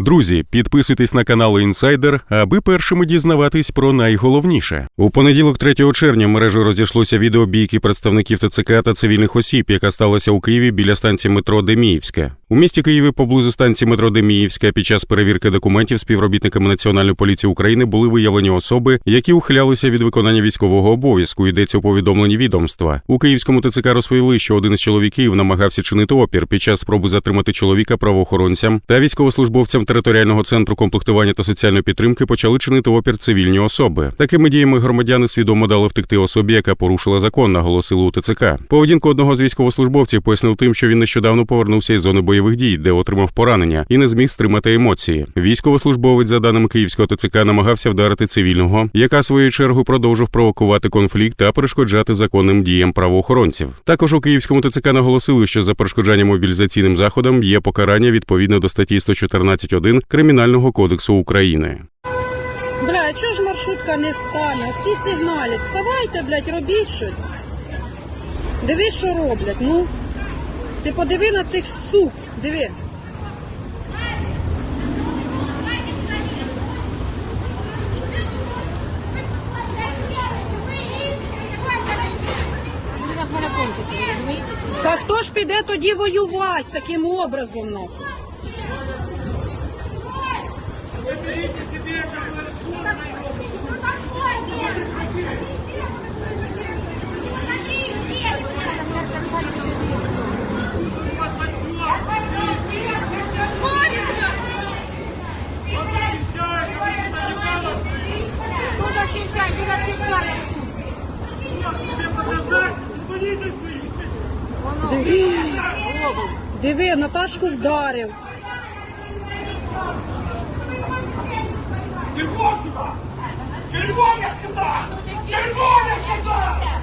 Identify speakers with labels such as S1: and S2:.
S1: Друзі, підписуйтесь на канал Інсайдер, аби першими дізнаватись про найголовніше. У понеділок, 3 червня, Мережу розійшлося відео бійки представників ТЦК та цивільних осіб, яка сталася у Києві біля станції метро Деміївська. У місті Києві поблизу станції метро Деміївська під час перевірки документів співробітниками Національної поліції України були виявлені особи, які ухилялися від виконання військового обов'язку. Йдеться у повідомленні відомства. У київському ТЦК розповіли, що один із чоловіків намагався чинити опір під час спроби затримати чоловіка правоохоронцям та військовослужбовцям територіального центру комплектування та соціальної підтримки почали чинити опір цивільні особи. Такими діями громадяни свідомо дали втекти особі, яка порушила закон, наголосили у ТЦК. Поведінку одного з військовослужбовців пояснив тим, що він нещодавно повернувся із зони бойових дій, де отримав поранення, і не зміг стримати емоції. Військовослужбовець, за даними київського ТЦК, намагався вдарити цивільного, яка своєю чергою продовжив провокувати конфлікт та перешкоджати законним діям правоохоронців. Також у київському ТЦК наголосили, що за перешкоджання мобілізаційним заходам є покарання відповідно до статті 114.1 Кримінального кодексу України.
S2: Бля, чого ж маршрутка не стане? Всі сигналять. Вставайте, блядь, робіть щось. Диви, що роблять, ну. Ти подиви на цих сук. Диви. Та хто ж піде тоді воювати таким образом, нахуй? Диви, Диви Наташку вдарив.
S3: Телефон сюди! Телефон я сказав! Телефон я сказав!